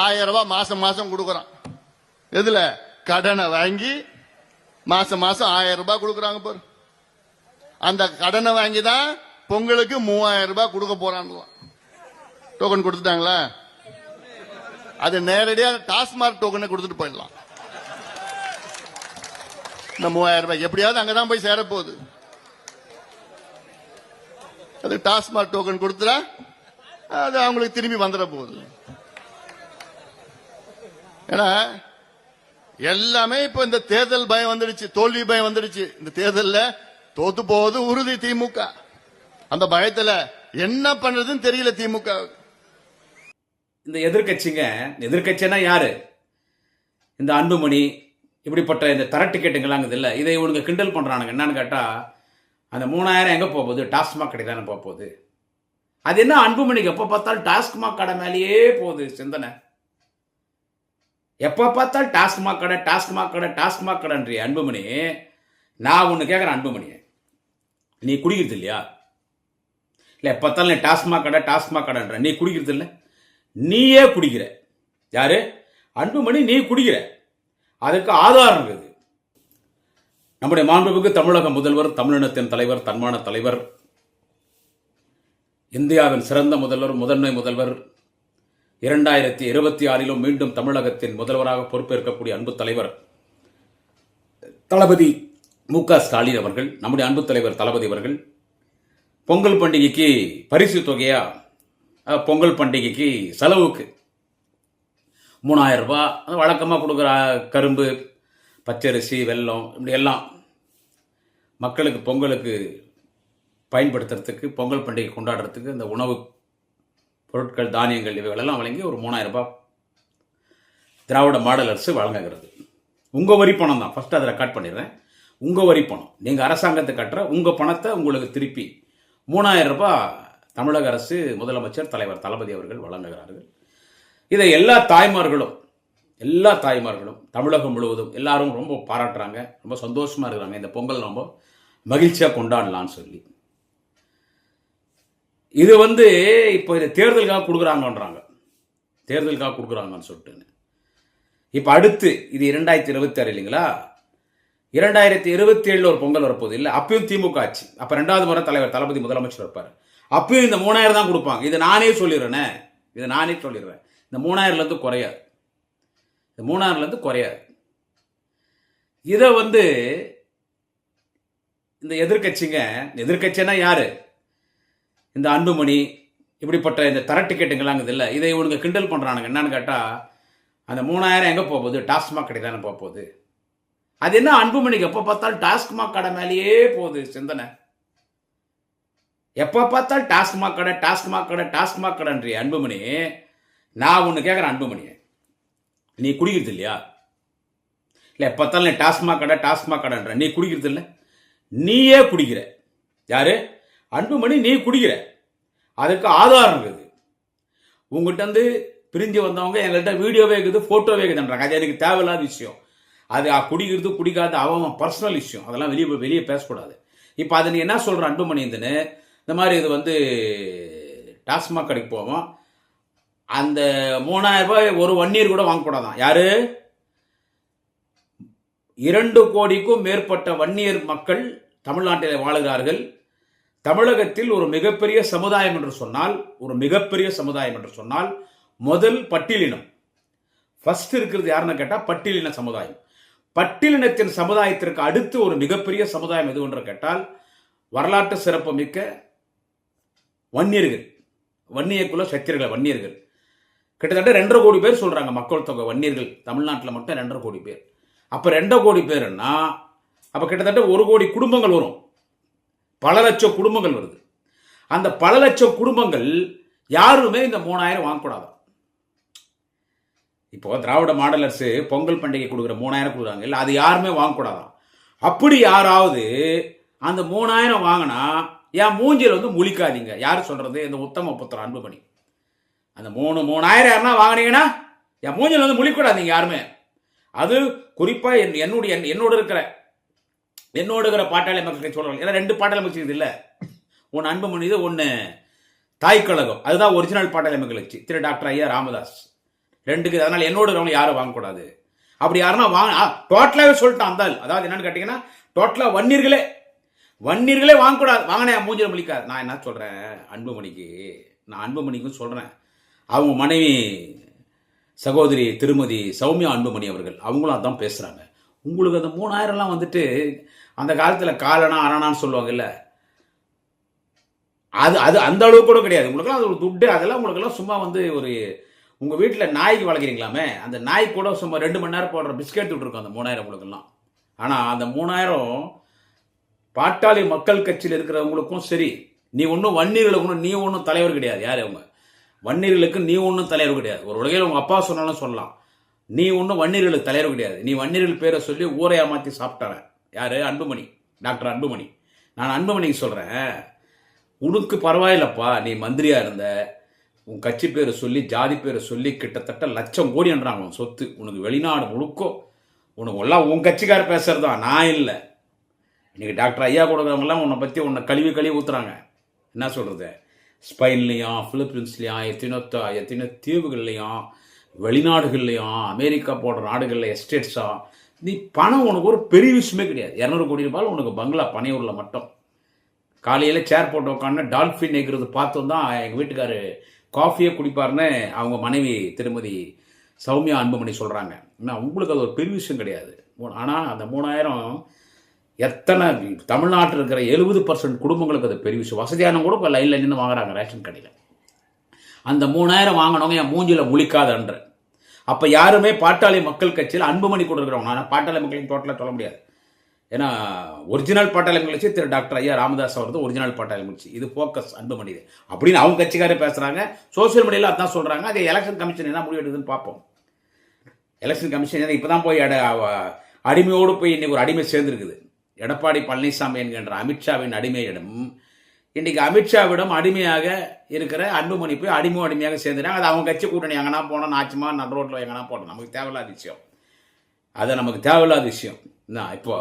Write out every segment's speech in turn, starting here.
ஆயிரம் ரூபாய் மாசம் மாசம் கொடுக்கறான். எதுல? கடனை வாங்கி மாசம் மாசம் ஆயிரம் ரூபாய் கொடுக்கறாங்க பாரு. அந்த கடனை வாங்கி தான் பொங்கலுக்கு மூவாயிரம் ரூபாய் கொடுக்க போறான்லாம் டோக்கன் கொடுத்துட்டாங்களா? அது நேரடியா டாஸ்மாக் டோக்கனை கொடுத்துட்டு போயிடலாம். இந்த மூவாயிரம் ரூபாய் எப்படியாவது அங்கதான் போய் சேரப்போகுது. அது டாஸ்மாக் டோக்கன் கொடுத்துட்டா அது அவங்களுக்கு திரும்பி வந்துட போகுது. ஏன்னா எல்லாமே இப்ப இந்த தேர்தல் பயம் வந்துடுச்சு தோல்வி பயம் வந்துடுச்சு. இந்த தேர்தல்ல தோத்து போவது உறுதி திமுக. அந்த பயத்துல என்ன பண்றதுன்னு தெரியல திமுக. இந்த எதிர்க்கட்சிங்க எதிர்கட்சினா யாரு? இந்த அன்புமணி இப்படிப்பட்ட இந்த தர டிக்கெட்டுங்களாம் இல்லை இதை இவனுங்க கிண்டல் பண்ணுறானுங்க என்னன்னு கேட்டால் அந்த மூணாயிரம் எங்கே போக போகுது? டாஸ்மாக் கடை தானே போக போகுது. அது என்ன அன்புமணிக்கு எப்போ பார்த்தாலும் டாஸ்மாக் கடை மேலேயே போகுது சிந்தனை. எப்போ பார்த்தாலும் டாஸ்மாக் கடை டாஸ்மாக் கடை டாஸ்மாக் கடைன்றிய அன்புமணி. நான் ஒன்று கேட்குறேன் அன்புமணி. நீ குடிக்கிறது இல்லையா? இல்லை எப்போ பார்த்தாலும் நீ டாஸ்மாக் கடை டாஸ்மாக் கடைன்ற நீ குடிக்கிறது இல்லை. நீயே குடிக்கிற. யாரு? அன்புமணி நீ குடிக்கிற. அதுக்கு ஆதாரம் இருக்குது. நம்முடைய மாண்புமிகு தமிழக முதல்வர் தமிழினத்தின் தலைவர் தன்மான தலைவர் இந்தியாவின் சிறந்த முதல்வர் முதன்மை முதல்வர் இரண்டாயிரத்தி இருபத்தி ஆறிலும் மீண்டும் தமிழகத்தின் முதல்வராக பொறுப்பேற்கக்கூடிய அன்பு தலைவர் தளபதி மு க ஸ்டாலின் அவர்கள் நம்முடைய அன்பு தலைவர் தளபதி அவர்கள் பொங்கல் பண்டிகைக்கு பரிசு தொகையா பொங்கல் பண்டிகைக்கு செலவுக்கு மூணாயிரம் ரூபாய் வழக்கமாக கொடுக்குற கரும்பு பச்சரிசி வெல்லம் இப்படி எல்லாம் மக்களுக்கு பொங்கலுக்கு பயன்படுத்துறதுக்கு பொங்கல் பண்டிகை கொண்டாடுறதுக்கு இந்த உணவு பொருட்கள் தானியங்கள் இவைகளெல்லாம் வழங்கி ஒரு மூணாயிரம் ரூபாய் திராவிட மாடல் அரசு வழங்குகிறது. உங்கள் வரி பணம் தான். ஃபஸ்ட்டு அதை ரெக்கார்ட் பண்ணிடுறேன். உங்கள் வரி பணம். நீங்கள் அரசாங்கத்தை கட்டுற உங்கள் பணத்தை உங்களுக்கு திருப்பி மூணாயிரம் ரூபாய் தமிழக அரசு முதலமைச்சர் தலைவர் தளபதி அவர்கள் வழங்குகிறார்கள். இதை எல்லா தாய்மார்களும் எல்லா தாய்மார்களும் தமிழகம் முழுவதும் எல்லாரும் ரொம்ப பாராட்டுறாங்க. ரொம்ப சந்தோஷமாக இருக்கிறாங்க. இந்த பொங்கல் ரொம்ப மகிழ்ச்சியாக கொண்டாடலான்னு சொல்லி. இது வந்து இப்போ இதை தேர்தலுக்காக கொடுக்குறாங்கன்றாங்க. தேர்தலுக்காக கொடுக்குறாங்கன்னு சொல்லிட்டு இப்போ அடுத்து இது இரண்டாயிரத்தி இருபத்தி ஆறு இல்லைங்களா? இரண்டாயிரத்தி இருபத்தி ஏழில் ஒரு பொங்கல் வரப்போகுது இல்லை? அப்பயும் திமுக ஆட்சி. அப்போ ரெண்டாவது முறை தலைவர் தளபதி முதலமைச்சர் இருப்பார். அப்பயும் இந்த மூணாயிரம் தான் கொடுப்பாங்க. இதை நானே சொல்லிடுறேனே. இதை நானே சொல்லிடுறேன். இந்த மூணாயிரம்லேருந்து குறையாது. இந்த மூணாயிரம்லேருந்து குறையாது. இதை வந்து இந்த எதிர்க்கட்சிங்க எதிர்கட்சின்னா யாரு? இந்த அன்புமணி இப்படிப்பட்ட இந்த தர டிக்கெட்டுங்களாங்கிறது இல்லை. இதை இவனுங்க கிண்டல் பண்ணுறானுங்க என்னன்னு கேட்டால் அந்த மூணாயிரம் எங்கே போக போகுது? டாஸ்மாக் கடை தானே போக போகுது. அது என்ன அன்புமணிக்கு எப்போ பார்த்தாலும் டாஸ்மாக் கடை மேலேயே போகுது சிந்தனை. எப்போ பார்த்தாலும் டாஸ்மாக் கடை டாஸ்மாக் கடை டாஸ்மாக் கடைன்றிய அன்புமணி. நான் ஒன்று கேட்குறேன் அன்புமணி நீ குடிக்கிறது இல்லையா? இல்லை எப்போ பார்த்தாலும் நீ டாஸ்மாக் கடை டாஸ்மாக் கடைன்ற. நீ குடிக்கிறது இல்லை. நீயே குடிக்கிற. யாரு? அன்புமணி நீ குடிக்கிற. அதுக்கு ஆதாரம் இருக்குது. உங்ககிட்ட வந்து பிரிஞ்சு வந்தவங்க எங்கள்கிட்ட வீடியோவே இருக்குது ஃபோட்டோவே இருக்குதுன்றாங்க. அது எனக்கு தேவையில்லாத விஷயம். அது குடிக்கிறது குடிக்காத அவன் பர்சனல் விஷயம் அதெல்லாம் வெளியே வெளியே பேசக்கூடாது. இப்போ அதை நீ என்ன சொல்கிற அன்புமணி இருந்துன்னு இந்த மாதிரி இது வந்து டாஸ்மாக் கடைக்கு போவோம். அந்த மூணாயிரம் ரூபாய் ஒரு ஒன் இயர் கூட வாங்கக்கூடாதான். யாரு? இரண்டு கோடிக்கும் மேற்பட்ட வன்னியர் மக்கள் தமிழ்நாட்டில் வாழுகிறார்கள். தமிழகத்தில் ஒரு மிகப்பெரிய சமுதாயம் என்று சொன்னால் ஒரு மிகப்பெரிய சமுதாயம் என்று சொன்னால் முதல் பட்டியலினம். ஃபர்ஸ்ட் இருக்கிறது யாருன்னு கேட்டால் பட்டியலின சமுதாயம். பட்டியலினத்தின் சமுதாயத்திற்கு அடுத்து ஒரு மிகப்பெரிய சமுதாயம் எது என்று கேட்டால் வரலாற்று சிறப்பு மிக்க வன்னியர்கள். வன்னியக்குள்ள சத்தியர்கள் வன்னியர்கள். கிட்டத்தட்ட ரெண்டரை கோடி பேர் சொல்கிறாங்க மக்கள் தொகை வன்னியர்கள். தமிழ்நாட்டில் மட்டும் ரெண்டரை கோடி பேர். அப்போ ரெண்டரை கோடி பேருன்னா அப்போ கிட்டத்தட்ட ஒரு கோடி குடும்பங்கள் வரும். பல லட்சம் குடும்பங்கள் வருது. அந்த பல லட்சம் குடும்பங்கள் யாருமே இந்த மூணாயிரம் வாங்கக்கூடாது. இப்போ திராவிட மாடல் அரசு பொங்கல் பண்டிகை கொடுக்குற மூணாயிரம் கொடுக்குறாங்க. இல்லை அது யாருமே வாங்கக்கூடாதான். அப்படி யாராவது அந்த மூணாயிரம் வாங்கினா என் மூஞ்சியில் வந்து முழிக்காதீங்க. யார் சொல்கிறது இந்த உத்தம புத்திர அன்புமணி. அந்த மூணு மூணாயிரம் யாருன்னா வாங்கினீங்கன்னா என் மூஞ்சில் வந்து முழிக்கூடாதீங்க யாருமே. அது குறிப்பாக என் என்னுடைய என்னோட இருக்கிற என்னோட இருக்கிற பாட்டாளி மக்களுக்கு சொல்கிறாங்க ஏன்னா ரெண்டு பாட்டாளி மக்கள் இது இல்லை. ஒன்று அன்பு மனித ஒன்று தாய் கழகம் அதுதான் ஒரிஜினல் பாட்டாளி மக்கள் கட்சி திரு டாக்டர் ஐயா ராமதாஸ். ரெண்டுக்கு அதனால் என்னோட இருக்கிறவங்க யாரும் வாங்கக்கூடாது அப்படி யாருன்னா வாங்க டோட்டலாகவே சொல்லிட்டான் அந்த அதாவது என்னன்னு கேட்டிங்கன்னா டோட்டலாக வன்னியர்களே. வன்னியர்களே வாங்கக்கூடாது வாங்கினே மூஞ்சில முழிக்காது. நான் என்ன சொல்கிறேன் அன்புமணிக்கு. நான் அன்புமணிக்கும் சொல்கிறேன் அவங்க மனைவி சகோதரி திருமதி சௌமியா அன்புமணி அவர்கள் அவங்களும் அதான் பேசுகிறாங்க உங்களுக்கு அந்த மூணாயிரம்லாம் வந்துட்டு அந்த காலத்தில் காலனா அரணான்னு சொல்லுவாங்கல்ல. அது அது அந்த அளவுக்கு கூட கிடையாது. உங்களுக்குலாம் அது ஒரு துட்டு அதெல்லாம் உங்களுக்குலாம் சும்மா வந்து ஒரு உங்கள் வீட்டில் நாய்க்கு வளர்க்குறீங்களாமே அந்த நாய் கூட சும்மா ரெண்டு மணி நேரம் போடுற பிஸ்கெட் விட்டுருக்கோம் அந்த மூணாயிரம் உங்களுக்கெல்லாம். ஆனால் அந்த மூணாயிரம் பாட்டாளி மக்கள் கட்சியில் இருக்கிறவங்களுக்கும் சரி நீ ஒன்றும் வன்னியர்களுக்கு நீ ஒன்றும் தலைவர் கிடையாது. யார் அவங்க? வன்னீர்களுக்கு நீ ஒன்றும் தலைவர் கிடையாது. ஒரு உலகையில் உங்கள் அப்பா சொன்னாலும் சொல்லலாம். நீ ஒன்றும் வன்னீர்களுக்கு தலைவர் கிடையாது. நீ வன்னீர்கள் பேரை சொல்லி ஊரை ஏமாற்றி சாப்பிட்டாரன் யார்? அன்புமணி. டாக்டர் அன்புமணி. நான் அன்புமணிக்கு சொல்கிறேன் உனக்கு பரவாயில்லப்பா நீ மந்திரியாக இருந்த உன் கட்சி பேரை சொல்லி ஜாதி பேரை சொல்லி கிட்டத்தட்ட லட்சம் கோடின்றாங்க உன் சொத்து. உனக்கு வெளிநாடு முழுக்கோ உனக்கு எல்லாம் உன் கட்சிக்கார பேசுகிறது தான். நான் இல்லை. இன்றைக்கி டாக்டர் ஐயா கொடுக்குறவங்கலாம் உன்னை பற்றி உன்னை கழுவி கழுவி ஊத்துறாங்க. என்ன சொல்கிறது ஸ்பெயின்லேயும் ஃபிலிப்பீன்ஸ்லேயும் எத்தனையோ த- எத்தனையோ தீவுகள்லையும் வெளிநாடுகள்லையும் அமெரிக்கா போன்ற நாடுகளில் எஸ்டேட்ஸாக நீ பணம் உனக்கு ஒரு பெரிய விஷயமே கிடையாது. இரநூறு கோடி ரூபாய் உனக்கு பங்களா பனையூரில் மட்டும். காலையில் சேர் போட்டு உட்காந்து டால்ஃபின் எங்கிறது பார்த்தோம் தான் எங்கள் வீட்டுக்காரு காஃபியே குடிப்பாருன்னு அவங்க மனைவி திருமதி சௌமியா அன்புமணி சொல்கிறாங்க ஆனால் உங்களுக்கு அது ஒரு பெரிய விஷயம் கிடையாது. ஆனால் அந்த மூணாயிரம் எத்தனை தமிழ்நாட்டில் இருக்கிற எழுபது பர்சன்ட் குடும்பங்களுக்கு அது பெரிய விஷயம். வசதியான கூட இப்போ லைனில் நின்று வாங்குறாங்க ரேஷன் கடையில். அந்த மூணாயிரம் வாங்கினவங்க என் மூஞ்சியில் முழிக்காதன்ற. அப்போ யாருமே பாட்டாளி மக்கள் கட்சியில் அன்புமணி கூட இருக்கிறவங்க. ஆனால் பாட்டாளி மக்களின் டோட்டலாக சொல்ல முடியாது. ஏன்னா ஒரிஜினல் பாட்டாளி கட்சி திரு டாக்டர் ஐயா ராமதாஸ் அவரது ஒரிஜினல் பாட்டாளி கட்சி. இது ஃபோக்கஸ் அன்புமணி அப்படின்னு அவங்க கட்சிக்காரே பேசுகிறாங்க சோஷியல் மீடியாவில் அதான் சொல்கிறாங்க அது எலெக்ஷன் கமிஷன் என்ன முடிவு எடுக்குதுன்னு பார்ப்போம். எலெக்ஷன் கமிஷன் இப்போ தான் போய் அடிமையோடு போய் இன்னைக்கு ஒரு அடிமை சேர்ந்துருக்குது. எடப்பாடி பழனிசாமி என்கின்ற அமித்ஷாவின் அடிமையிடம் இன்னைக்கு அமித்ஷாவிடம் அடிமையாக இருக்கிற அன்புமணி போய் அடிமை அடிமையாக சேர்ந்துட்டாங்க. அது அவங்க கட்சி கூட்டணி எங்கன்னா போனோம். நாச்சுமா நடு ரோட்டில் எங்கன்னா போனோம். நமக்கு தேவையில்லாத விஷயம். அது நமக்கு தேவையில்லாத விஷயம். என்ன இப்போ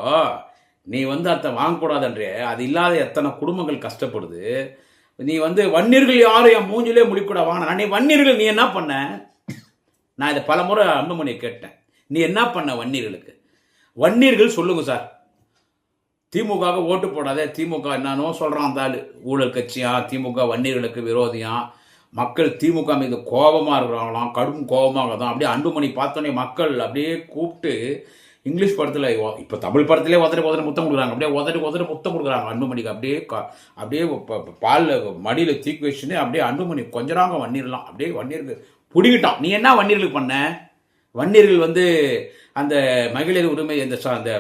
நீ வந்து அதை வாங்கக்கூடாதுன்றே அது இல்லாத எத்தனை குடும்பங்கள் கஷ்டப்படுது. நீ வந்து வன்னியர்கள் யாரும் என் மூஞ்சிலே முடிக்கூட வாங்கினா நீ வன்னியர்கள் நீ என்ன பண்ண? நான் இதை பல முறை அன்புமணியை கேட்டேன். நீ என்ன பண்ண வன்னியர்களுக்கு? வன்னியர்கள் சொல்லுங்க சார். திமுக ஓட்டு போடாதே திமுக என்னன்னோ சொல்கிறான் அந்த ஆள். ஊழல் கட்சியா திமுக வன்னியர்களுக்கு விரோதியா? மக்கள் திமுக மீது கோபமாக இருக்கிறாங்களாம் கடும் கோபமாக தான் அப்படியே அன்புமணி பார்த்தோன்னே மக்கள் அப்படியே கூப்பிட்டு இங்கிலீஷ் படத்தில் இப்போ தமிழ் படத்திலே உதறி உதறி முத்தம் கொடுக்குறாங்க. அப்படியே உதறி உதறி முத்தம் கொடுக்குறாங்க அன்புமணிக்கு. அப்படியே க- அப்படியே பாலில் மடியில் தீக்கு வச்சுன்னு அப்படியே அன்புமணி கொஞ்சறாங்க வன்னியர்லாம். அப்படியே வன்னியருக்கு பிடிக்கிட்டான் நீ என்ன வன்னியர்களுக்கு பண்ண? வன்னியர்கள் வந்து அந்த மகளிர் உரிமை அந்த அந்த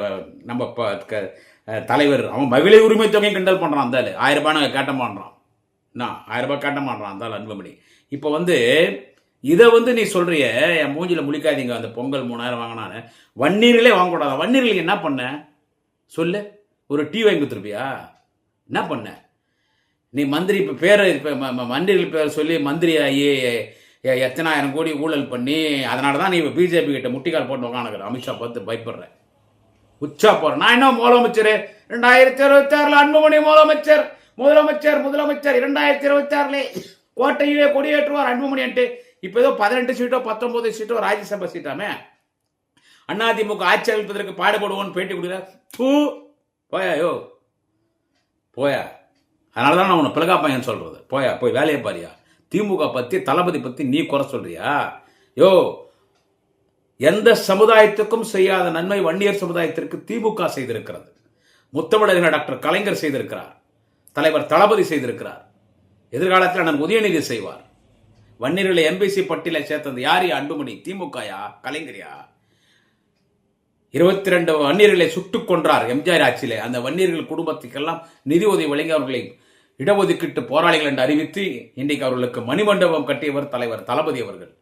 நம்ம ப- க- தலைவர் அவன் மகளிர் உரிமை தொகையை கிண்டல் பண்ணுறான் அந்த ஆயிரம் ரூபாய் நாங்கள் கேட்ட மாட்டான் என்ன? ஆயிரம் ரூபாய் கேட்ட மாட்டான் அந்த ஆள் அன்புமணி. இப்போ வந்து இதை வந்து நீ சொல்கிறிய என் மூஞ்சியில் முழிக்காதீங்க அந்த பொங்கல் மூணாயிரம் வாங்கினான்னு. வன்னீர்களே வாங்கக்கூடாது? வன்னீர்களுக்கு என்ன பண்ண? சொல்லு. ஒரு டீ வாங்கி கொடுத்துருப்பியா? என்ன பண்ண? நீ மந்திரி இப்போ பேரை இப்போ மந்திரிகள் பேர் சொல்லி மந்திரி ஆகி எத்தனாயிரம் கோடி ஊழல் பண்ணி அதனால தான் நீ பிஜேபி கிட்ட முட்டிக்கால் போட்டு உட்காந்துக்கிற அமித்ஷா பார்த்து பயப்படுற. உச்சா போறேன் நான் என்ன முதலமைச்சர்? ரெண்டாயிரத்தி இருபத்தி ஆறுல அன்புமணி முதலமைச்சர். முதலமைச்சர் முதலமைச்சர் இரண்டாயிரத்தி இருபத்தி ஆறுல கோட்டையிலே கொடியேற்றுவார் அன்புமணி இப்போ ஏதோ பதினெட்டு சீட்டோ பத்தொன்பது சீட்டோ ராஜ்யசபா சீட்டாமே. அதிமுக ஆட்சி அமைப்பதற்கு பாடுபடுவோன்னு பேட்டி கொடுக்குற. தூ போயா யோ. போயா. அதனால தான் நான் உன்னை பிளகா பையன் சொல்றது. போயா போய் வேலையை பாரியா. திமுக பத்தி தளபதி பத்தி நீ குறை சொல்றியா? யோ எந்த சமுதாயத்துக்கும் செய்யாத நன்மை வன்னியர் சமுதாயத்திற்கு திமுக செய்திருக்கிறது. முத்தமிழறிஞர் டாக்டர் கலைஞர் செய்திருக்கிறார். தலைவர் தளபதி செய்திருக்கிறார். எதிர்காலத்தில் நான் உதயநிதி செய்வார். வன்னியர்களை எம்பிசி பட்டியலை சேர்த்தது யார்? அன்புமணி. திமுகயா கலைஞரியா இருபத்தி ரெண்டு வன்னியர்களை சுட்டுக் கொன்றார் எம்ஜிஆர் ஆட்சியிலே. அந்த வன்னியர்கள் குடும்பத்துக்கெல்லாம் நிதி உதவி வழங்கி அவர்களை இடஒதுக்கீட்டு போராளிகள் என்று அறிவித்து இன்றைக்கு அவர்களுக்கு மணிமண்டபம் கட்டியவர் தலைவர் தளபதி அவர்கள்.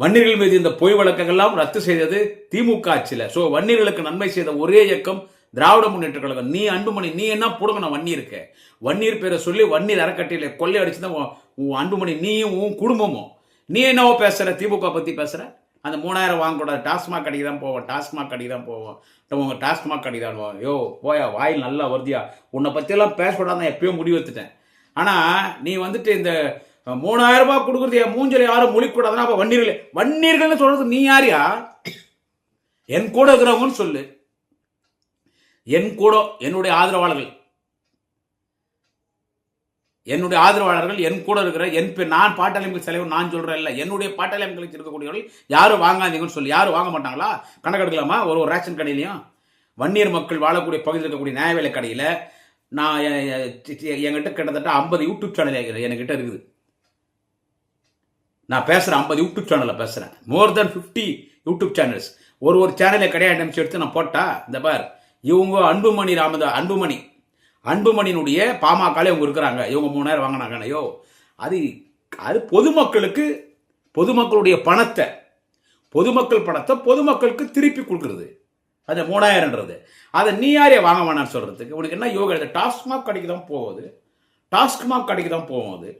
வன்னியர்கள் மீது இந்த பொய் வழக்கங்கள்லாம் ரத்து செய்தது திமுக ஆட்சியில். ஸோ வன்னியர்களுக்கு நன்மை செய்த ஒரே இயக்கம் திராவிட முன்னேற்ற கழகம். நீ அன்புமணி நீ என்ன புடுங்கணும் வன்னியருக்கு வன்னியர் பேரை சொல்லி வன்னியர் அறக்கட்டையில் கொள்ளை அடிச்சு தான் உன் அன்புமணி நீயும் உன் குடும்பமும். நீ என்னவோ பேசுகிற திமுக பற்றி பேசுகிற அந்த மூணாயிரம் வாங்கக்கூடாது டாஸ்மாக் கடைக்கு தான் போவோம் டாஸ்மாக் கடைக்கு தான் போவோம் உங்க டாஸ்மாக் கடைக்கு தான் போவோம் யோ போயா வாயில் நல்லா வருதியா? உன்னை பற்றியெல்லாம் பேசக்கூடாது நான் எப்பயும் முடிவெடுத்துட்டேன். ஆனால் நீ வந்துட்டு இந்த மூணாயிரம் ரூபாய் கொடுக்குறது என் மூஞ்சில யாரும் மொழிக்கூடாதுன்னா அப்ப வன்னீர்கள். வன்னீர்கள்னு சொல்றது நீ யாரியா என் கூட இருக்கிறவங்கன்னு சொல்லு. என் கூட என்னுடைய ஆதரவாளர்கள். என்னுடைய ஆதரவாளர்கள் என் கூட இருக்கிற என் பேர் நான் பாட்டாளிகள் தலைவர் நான் சொல்றேன் இல்லை. என்னுடைய பாட்டாளிகளுக்கு இருக்கக்கூடியவர்கள் யாரும் வாங்காதீங்கன்னு சொல்லி. யாரும் வாங்க மாட்டாங்களா? கணக்கெடுக்கலாமா ஒரு ஒரு ரேஷன் கடையிலையும்? வன்னியர் மக்கள் வாழக்கூடிய பகுதியில் இருக்கக்கூடிய நியாய விலை கடையில் நான் என்கிட்ட கிட்டத்தட்ட ஐம்பது யூடியூப் சேனல் என்கிட்ட இருக்குது. நான் பேசுகிறேன் ஐம்பது யூடியூப் சேனலில் பேசுகிறேன் more than fifty YouTube channels ஒரு ஒரு சேனலை கிடையாது நிமிஷம் எடுத்து நான் போட்டா இந்த பார் இவங்க அன்புமணி ராமதா அன்புமணி. அன்புமணியினுடைய பாமகலே இவங்க இருக்கிறாங்க. இவங்க மூணாயிரம் வாங்கினாங்க ஐயோ அது அது பொதுமக்களுக்கு பொதுமக்களுடைய பணத்தை பொதுமக்கள் பணத்தை பொதுமக்களுக்கு திருப்பி கொடுக்குறது. அது மூணாயிரம்ன்றது. அதை நீ யாரே வாங்க வேணாம்னு சொல்கிறதுக்கு உனக்கு என்ன யோகா இது டாஸ்மாக் கடைக்கு தான் போகுது. டாஸ்மாக் கடைக்கு தான் போகுது.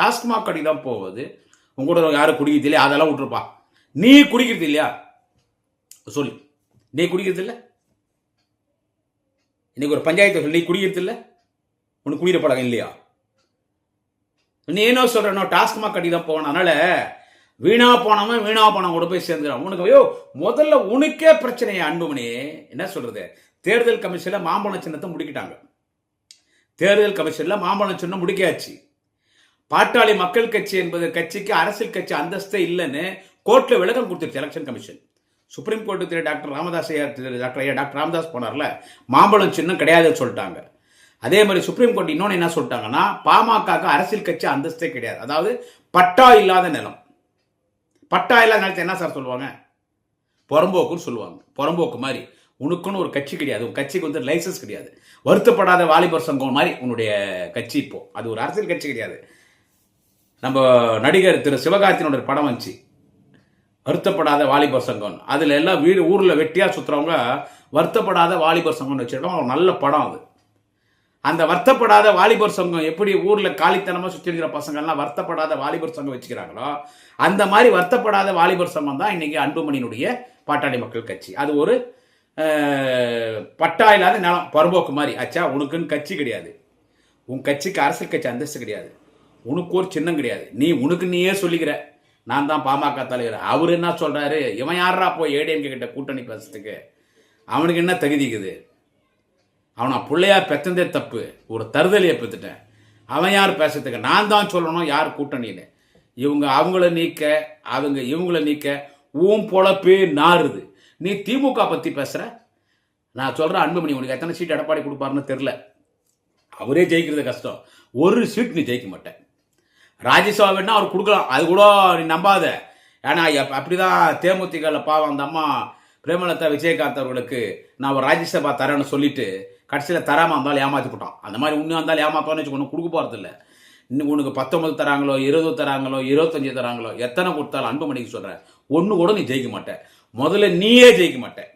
டாஸ்மாக் கடைக்கு தான் போகுது. உங்க கூட யாரும் குடிக்கிறது இல்லையா? அதெல்லாம் விட்டுருப்பா. நீ குடிக்கிறது இல்லையா? சொல்லு. நீ குடிக்கிறது இல்லை? இன்னைக்கு ஒரு பஞ்சாயத்து சொல்லி. நீ குடிக்கிறது இல்லை? உனக்கு குடிக்கிற பழக்கம் இல்லையா? நீ என்ன சொல்றனோ டாஸ்மாக் கட்டி தான் போகணும் அதனால வீணா போனவன் வீணா போனவன் கூட போய் சேர்ந்துடும் உனக்கு ஐயோ முதல்ல உனக்கே பிரச்சனையா அன்புமணி. என்ன சொல்றது? தேர்தல் கமிஷனில் மாம்பழம் சின்னத்தை முடிக்கிட்டாங்க. தேர்தல் கமிஷனில் மாம்பழம் சின்னம் முடிக்காச்சு பாட்டாளி மக்கள் கட்சி என்பது கட்சிக்கு அரசியல் கட்சி அந்தஸ்தே இல்லைன்னு கோர்ட்டில் விளக்கம் கொடுத்துருச்சு election commission supreme court Thiru doctor Ramadoss ஐயா திரு டாக்டர் ஐயா டாக்டர் ராமதாஸ் போனார்ல மாம்பழம் சின்னம் கிடையாதுன்னு சொல்லிட்டாங்க. அதே மாதிரி சுப்ரீம் கோர்ட் இன்னொன்று என்ன சொல்லிட்டாங்கன்னா பாமகக்கு அரசியல் கட்சி அந்தஸ்தே கிடையாது. அதாவது பட்டா இல்லாத நிலம். பட்டா இல்லாத நிலத்தை என்ன சார் சொல்லுவாங்க? புறம்போக்குன்னு சொல்லுவாங்க. புறம்போக்கு மாதிரி. உனக்குன்னு ஒரு கட்சி கிடையாது. உன் கட்சிக்கு வந்து லைசன்ஸ் கிடையாது. வருத்தப்படாத வாலிபர் சங்கம் மாதிரி உன்னுடைய கட்சி இப்போ. அது ஒரு அரசியல் கட்சி கிடையாது. நம்ம நடிகர் திரு சிவகார்த்தினோட ஒரு படம் வந்துச்சு. வருத்தப்படாத வாலிபர் சங்கம் அதில் எல்லாம் வீடு ஊரில் வெட்டியாக சுற்றுறவங்க வருத்தப்படாத வாலிபர் சங்கம்னு வச்சிருக்கோம் ஒரு நல்ல படம் அது. அந்த வருத்தப்படாத வாலிபர் சங்கம் எப்படி ஊரில் காலித்தனமாக சுற்றிருக்கிற இருக்கிற பசங்கள்லாம் வருத்தப்படாத வாலிபர் சங்கம் வச்சுக்கிறாங்களோ அந்த மாதிரி வருத்தப்படாத வாலிபர் சங்கம் தான் இன்றைக்கி அன்புமணியினுடைய பாட்டாளி மக்கள் கட்சி. அது ஒரு பட்டா இல்லாத நிலம் பரம்போக்கு மாதிரி. ஆச்சா உனக்குன்னு கட்சி கிடையாது. உன் கட்சிக்கு அரசியல் கட்சி அந்தஸ்து கிடையாது. உனக்கு ஒரு சின்னம் கிடையாது. நீ உனக்கு நீயே சொல்லிக்கிற. நான் தான் பாமக தலைவர். அவர் என்ன சொல்கிறாரு இவன் யாரா போய் ஏடிஎம்கே கிட்ட கூட்டணி பேசுறதுக்கு? அவனுக்கு என்ன தகுதிக்குது அவனை பிள்ளையா பெத்தந்தே தப்பு. ஒரு தருதலையை பெற்றுட்டேன் அவன் யார் பேசுறதுக்கு? நான் தான் சொல்லணும் யார் கூட்டணின்னு. இவங்க அவங்கள நீக்க அவங்க இவங்கள நீக்க ஊம் பொழப்பே நாறுது. நீ திமுக பற்றி பேசுகிற நான் சொல்கிறேன் அன்புமணி உனக்கு எத்தனை சீட் எடப்பாடி கொடுப்பாருன்னு தெரில அவரே ஜெயிக்கிறது கஷ்டம். ஒரு சீட் நீ ஜெயிக்க மாட்டேன். ராஜ்யசபா வேணா அவர் கொடுக்கலாம். அது கூட நீ நம்பாத. ஏன்னா எப்- அப்படிதான் தேமுதிகல பாவம் அந்த அம்மா பிரேமலதா விஜயகாந்த் அவர்களுக்கு நான் ஒரு ராஜ்யசபா தரேன்னு சொல்லிட்டு கடைசியில் தராம இருந்தாலும் ஏமாத்தி போட்டான். அந்த மாதிரி உண்மையாக இருந்தாலும் ஏமாத்தோன்னு வச்சு ஒன்றும் கொடுக்க போறது இன்னும் உனக்கு பத்தொன்பது தராங்களோ இருபது தராங்களோ இருபத்தஞ்சு தராங்களோ எத்தனை கொடுத்தாலும் அன்புமணிக்கு சொல்றேன். ஒன்று கூட நீ ஜெயிக்க மாட்டேன் முதல்ல நீயே ஜெயிக்க மாட்டேன்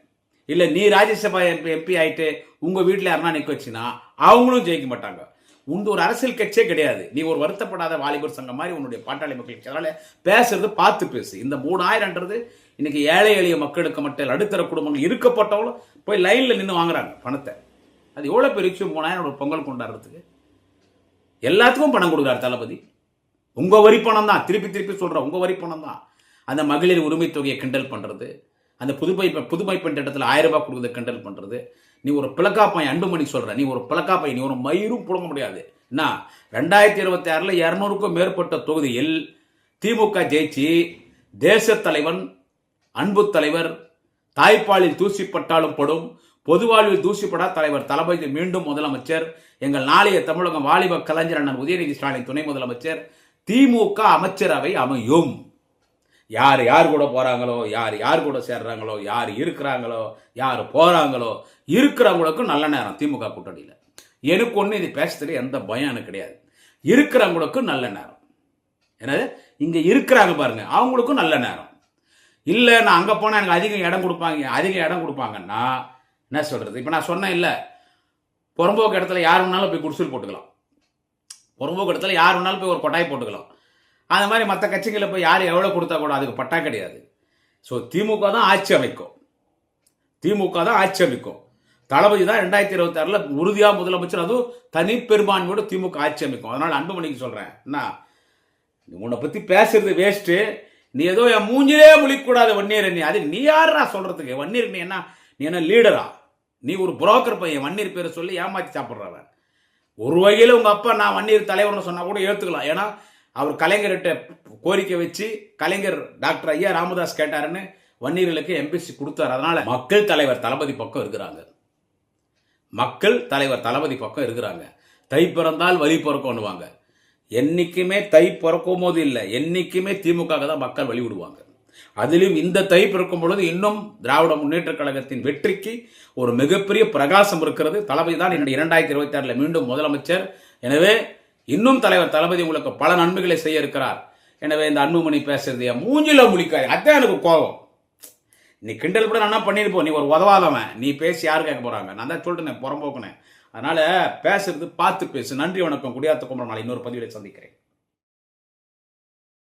இல்லை நீ ராஜ்யசபா எம்பி எம்பி ஆயிட்டு உங்கள் வீட்டில் யாருன்னா நிற்க வச்சுன்னா அவங்களும் ஜெயிக்க மாட்டாங்க. உண்டு ஒரு அரசியல் கட்சியே கிடையாது. நீ ஒரு வருத்தப்படாத வாலிபர் சங்கம் மாதிரி உன்னுடைய பாட்டாளி மக்கள் கட்சி. பேசுறது பார்த்து பேசு. இந்த மூணாயிரம்ன்றது இன்னைக்கு ஏழை எளிய மக்களுக்கு மட்டும் நடுத்தர குடும்பங்கள் இருக்கப்பட்டவங்களும் போய் லைன்ல நின்று வாங்குறாங்க பணத்தை. அது எவ்வளோ பெரிய விஷயம்? மூணாயிரம் ஒரு பொங்கல் கொண்டாடுறதுக்கு. எல்லாத்துக்கும் பணம் கொடுக்குறாரு தளபதி. உங்க வரி பணம் தான். திருப்பி திருப்பி சொல்கிறேன் உங்க வரி பணம் தான். அந்த மகளிர் உரிமை தொகையை கிண்டல் பண்றது. அந்த புதுமை புதுமை பெண் திட்டத்தில் ஆயிரம் ரூபாய் கொடுக்குறத கிண்டல் பண்றது. நீ ஒரு பிளக்காப்பை அன்புமணி சொல்கிற நீ ஒரு பிளக்காப்பை நீ ஒரு மயிரும் புழங்க முடியாது. என்ன ரெண்டாயிரத்தி இருபத்தி ஆறில் இருநூறுக்கும் மேற்பட்ட தொகுதியில் திமுக ஜெயிச்சு தேசத்தலைவன் அன்பு தலைவர் தாய்ப்பாலில் தூசிப்பட்டாலும் படும் பொதுவாழ்வில் தூசிப்படா தலைவர் தளபதி மீண்டும் முதலமைச்சர் எங்கள் நாளைய தமிழகம் வாலிப கலைஞர் அண்ணன் உதயநிதி ஸ்டாலின் துணை முதலமைச்சர் திமுக அமைச்சரவை அமையும். யார் யார் கூட போகிறாங்களோ யார் யார் கூட சேர்றாங்களோ யார் இருக்கிறாங்களோ யார் போகிறாங்களோ இருக்கிறவங்களுக்கும் நல்ல நேரம் திமுக கூட்டணியில். எனக்கு ஒன்று இது பேசுறதுல எந்த பயம் எனக்கு கிடையாது. இருக்கிறவங்களுக்கும் நல்ல நேரம். என்னது? இங்கே இருக்கிறாங்க பாருங்க அவங்களுக்கும் நல்ல நேரம். இல்லை நான் அங்கே போனால் எனக்கு அதிகம் இடம் கொடுப்பாங்க அதிக இடம் கொடுப்பாங்கன்னா என்ன சொல்கிறது இப்போ நான் சொன்னேன் இல்லை புறம்போக்கு இடத்துல யார் வேணாலும் போய் குடிசல் போட்டுக்கலாம். புறம்போக்கு இடத்துல யார் வேணாலும் போய் ஒரு கொட்டாய் போட்டுக்கலாம். அந்த மாதிரி மற்ற கட்சிகளை போய் யார் எவ்வளோ கொடுத்தா கூட அதுக்கு பட்டா கிடையாது. ஸோ திமுக தான் ஆட்சி அமைக்கும். திமுக தான் ஆட்சி அமைக்கும். தளபதி தான் ரெண்டாயிரத்தி இருபத்தி ஆறில் உறுதியாக முதலமைச்சர் அதுவும் தனி பெரும்பான்மையோட திமுக ஆட்சி அமைக்கும். அதனால் அன்புமணிக்கு சொல்கிறேன் என்ன? உன்னை பற்றி பேசுறது வேஸ்ட்டு நீ ஏதோ என் மூஞ்சிலே முழிக்கூடாது வன்னியர் நீ அது நீ யாரா சொல்கிறதுக்கு வன்னியர் நீ என்ன? நீ என்ன லீடரா நீ ஒரு புரோக்கர் பையன். வன்னியர் பேரை சொல்லி ஏமாற்றி சாப்பிட்றவன். ஒரு வகையில் உங்கள் அப்பா நான் வன்னியர் தலைவர்னு சொன்னால் கூட ஏற்றுக்கலாம் ஏன்னா அவர் கலைஞர்கிட்ட கோரிக்கை வச்சு கலைஞர் டாக்டர் ஐயா ராமதாஸ் கேட்டாருன்னு வன்னியர்களுக்கு எம்பிசி கொடுத்தார். அதனால மக்கள் தலைவர் தளபதி பக்கம் இருக்கிறாங்க. மக்கள் தலைவர் தளபதி பக்கம் இருக்கிறாங்க. தை பிறந்தால் வழி பிறக்கும்னுவாங்க. என்னைக்குமே தை பிறக்கும் போது இல்லை என்றைக்குமே திமுக தான் மக்கள் வழி விடுவாங்க. அதிலும் இந்த தை பிறக்கும் பொழுது இன்னும் திராவிட முன்னேற்ற கழகத்தின் வெற்றிக்கு ஒரு மிகப்பெரிய பிரகாசம் இருக்கிறது. தளபதி தான் இரண்டாயிரத்தி இருபத்தி ஆறில் மீண்டும் முதலமைச்சர். எனவே இன்னும் தலைவர் தளபதி உங்களுக்கு பல நன்மைகளை செய்ய இருக்கிறார். எனவே இந்த அன்புமணி பேசுறது என் மூஞ்சில முழிக்காது அதான் எனக்கு கோபம். நீ கிண்டல் கூட நான் பண்ணியிருப்போம் நீ ஒரு உதவாதவன். நீ பேசி யார் கேட்க போறாங்க? நான் தான் சொல்லிட்டேன் புறம்போக்குனேன். அதனால பேசுறது பார்த்து பேசு. நன்றி வணக்கம். குடியாத்த குமரன் நாளை இன்னொரு பதிவில் சந்திக்கிறேன்.